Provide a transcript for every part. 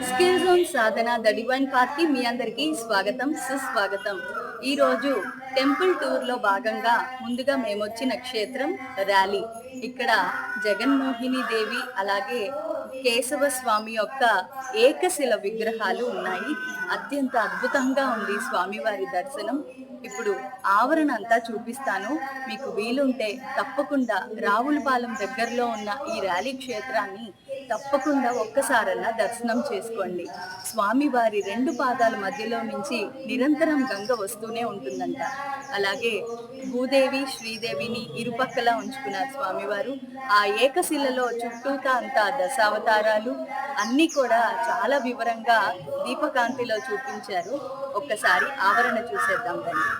Skill zone Sadhana the divine party మీ అందరికీ స్వాగతం సుస్వాగతం. ఈ రోజు టెంపుల్ టూర్లో భాగంగా ముందుగా మేము వచ్చిన క్షేత్రం ర్యాలీ. ఇక్కడ జగన్మోహిని దేవి అలాగే కేశవ స్వామి యొక్క ఏకశిల విగ్రహాలు ఉన్నాయి. అత్యంత అద్భుతంగా ఉంది స్వామివారి దర్శనం. ఇప్పుడు ఆవరణ అంతా చూపిస్తాను. మీకు వీలుంటే తప్పకుండా రావులపాలెం దగ్గరలో ఉన్న ఈ ర్యాలీ క్షేత్రాన్ని తప్పకుండా ఒక్కసారన్నా దర్శనం చేసుకోండి. స్వామివారి రెండు పాదాల మధ్యలో నుంచి నిరంతరం గంగ వస్తూనే ఉంటుందంట. అలాగే భూదేవి శ్రీదేవిని ఇరుపక్కలా ఉంచుకున్నారు స్వామివారు. ఆ ఏకశిలలో చుట్టూతా అంతా దశావతారాలు. అన్నీ కూడా చాలా వివరంగా దీపకాంతిలో చూపించారు. ఒక్కసారి ఆవరణ చూసేద్దాం రండి.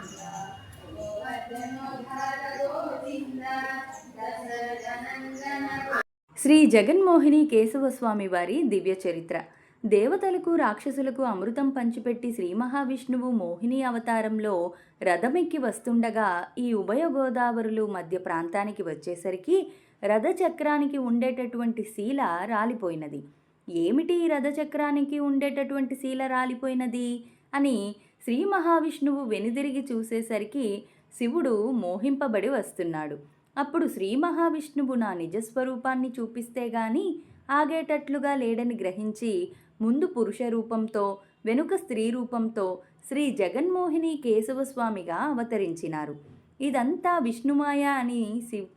శ్రీ జగన్మోహిని కేశవస్వామి వారి దివ్య చరిత్ర. దేవతలకు రాక్షసులకు అమృతం పంచిపెట్టి శ్రీ మహావిష్ణువు మోహిని అవతారంలో రథమెక్కి వస్తుండగా ఈ ఉభయ గోదావరులు మధ్య ప్రాంతానికి వచ్చేసరికి రథచక్రానికి ఉండేటటువంటి శీల రాలిపోయినది. ఏమిటి రథచక్రానికి ఉండేటటువంటి శీల రాలిపోయినది? అని శ్రీ మహావిష్ణువు వెనుదిరిగి చూసేసరికి శివుడు మోహింపబడి వస్తున్నాడు. అప్పుడు శ్రీ మహావిష్ణువు నా నిజస్వరూపాన్ని చూపిస్తే గాని ఆగేటట్లుగా లేడని గ్రహించి ముందు పురుష రూపంతో వెనుక స్త్రీ రూపంతో శ్రీ జగన్మోహిని కేశవస్వామిగా అవతరించినారు. ఇదంతా విష్ణుమాయ అని శివ్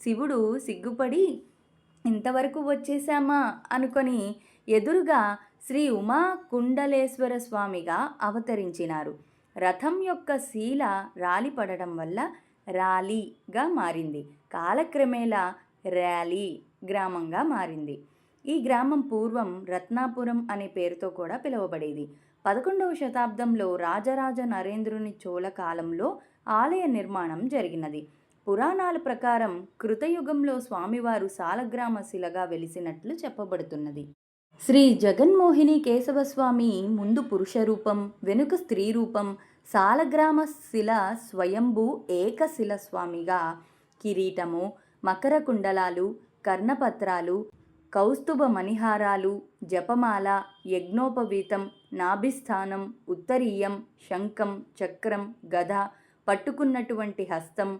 శివుడు సిగ్గుపడి ఇంతవరకు వచ్చేసామా అనుకొని ఎదురుగా శ్రీ ఉమా కుండలేశ్వర స్వామిగా అవతరించినారు. రథం యొక్క శీల రాలిపడడం వల్ల రాలీగా మారింది. కాలక్రమేణా ర్యాలీ గ్రామంగా మారింది. ఈ గ్రామం పూర్వం రత్నాపురం అనే పేరుతో కూడా పిలువబడేది. పదకొండవ శతాబ్దంలో రాజరాజ నరేంద్రుని చోళ కాలంలో ఆలయ నిర్మాణం జరిగినది. పురాణాల ప్రకారం కృతయుగంలో స్వామివారు సాలగ్రామ శిలగా వెలిసినట్లు చెప్పబడుతున్నది. శ్రీ జగన్మోహిని కేశవస్వామి ముందు పురుష రూపం వెనుక స్త్రీ రూపం సాలగ్రామ శిల స్వయంభూ ఏకశిల స్వామిగా. కిరీటము మకర కుండలాలు కర్ణపత్రాలు కౌస్తుభ మణిహారాలు జపమాల యజ్ఞోపవీతం నాభిస్థానం ఉత్తరీయం శంఖం చక్రం గద పట్టుకున్నటువంటి హస్తం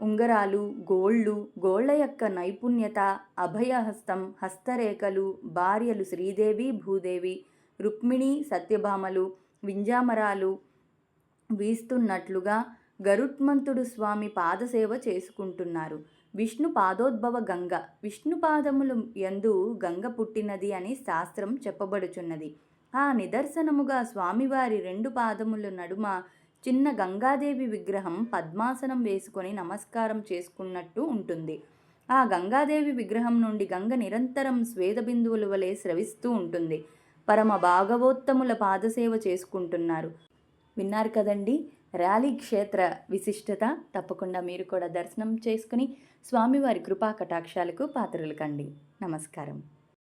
ఉంగరాలు గోళ్ళు గోళ్ళ యొక్క నైపుణ్యత అభయహస్తం హస్తరేఖలు భార్యలు శ్రీదేవి భూదేవి రుక్మిణి సత్యభామలు వింజామరాలు వీస్తున్నట్లుగా గరుత్మంతుడు స్వామి పాదసేవ చేసుకుంటున్నారు. విష్ణు పాదోద్భవ గంగ. విష్ణు పాదములు యందు గంగ పుట్టినది అని శాస్త్రం చెప్పబడుచున్నది. ఆ నిదర్శనముగా స్వామివారి రెండు పాదముల నడుమ చిన్న గంగాదేవి విగ్రహం పద్మాసనం వేసుకొని నమస్కారం చేసుకున్నట్టు ఉంటుంది. ఆ గంగాదేవి విగ్రహం నుండి గంగ నిరంతరం స్వేద బిందువుల వలె స్రవిస్తూ ఉంటుంది. పరమ భాగవోత్తముల పాదసేవ చేసుకుంటున్నారు. విన్నారు కదండి? ర్యాలీ క్షేత్ర విశిష్టత తప్పకుండా మీరు కూడా దర్శనం చేసుకుని స్వామివారి కృపా కటాక్షాలకు పాత్రలు కండి. నమస్కారం.